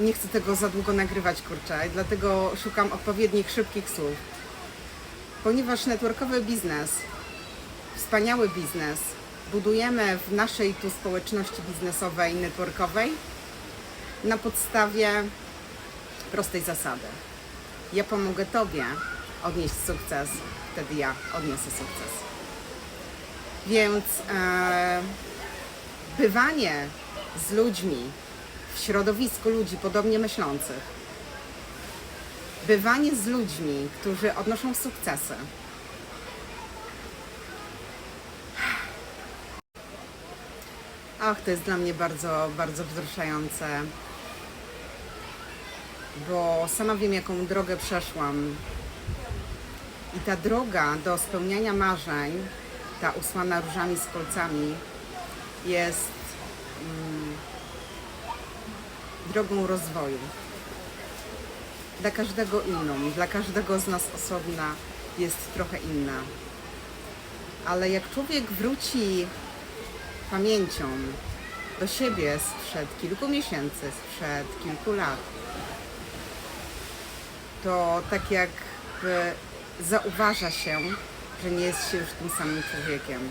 Nie chcę tego za długo nagrywać, kurczę, dlatego szukam odpowiednich, szybkich słów. Ponieważ networkowy biznes, wspaniały biznes, budujemy w naszej tu społeczności biznesowej, networkowej na podstawie prostej zasady. Ja pomogę Tobie odnieść sukces, wtedy ja odniosę sukces. Więc e, bywanie z ludźmi, w środowisku ludzi podobnie myślących, bywanie z ludźmi, którzy odnoszą sukcesy, Ach, to jest dla mnie bardzo, bardzo wzruszające, bo sama wiem, jaką drogę przeszłam. I ta droga do spełniania marzeń, ta usłana różami z kolcami, jest mm, drogą rozwoju. Dla każdego inną, dla każdego z nas osobna jest trochę inna. Ale jak człowiek wróci pamięcią do siebie sprzed kilku miesięcy, sprzed kilku lat, to tak jakby zauważa się, że nie jest się już tym samym człowiekiem.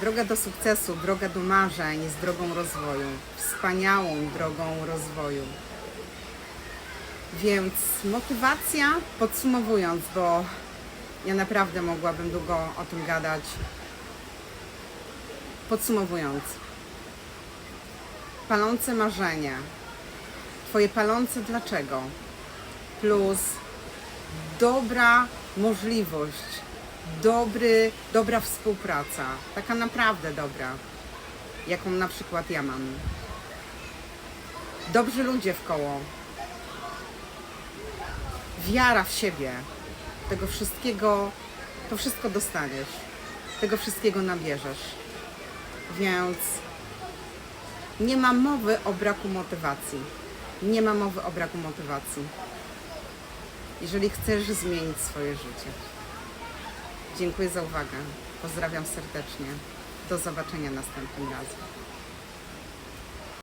Droga do sukcesu, droga do marzeń jest drogą rozwoju, wspaniałą drogą rozwoju. Więc motywacja, podsumowując, bo ja naprawdę mogłabym długo o tym gadać. Podsumowując, palące marzenie, Twoje palące dlaczego, plus dobra możliwość, dobry, dobra współpraca, taka naprawdę dobra, jaką na przykład ja mam. Dobrzy ludzie w koło, wiara w siebie, tego wszystkiego, to wszystko dostaniesz, tego wszystkiego nabierzesz. Więc nie ma mowy o braku motywacji. Nie ma mowy o braku motywacji. Jeżeli chcesz zmienić swoje życie. Dziękuję za uwagę. Pozdrawiam serdecznie. Do zobaczenia następnym razem.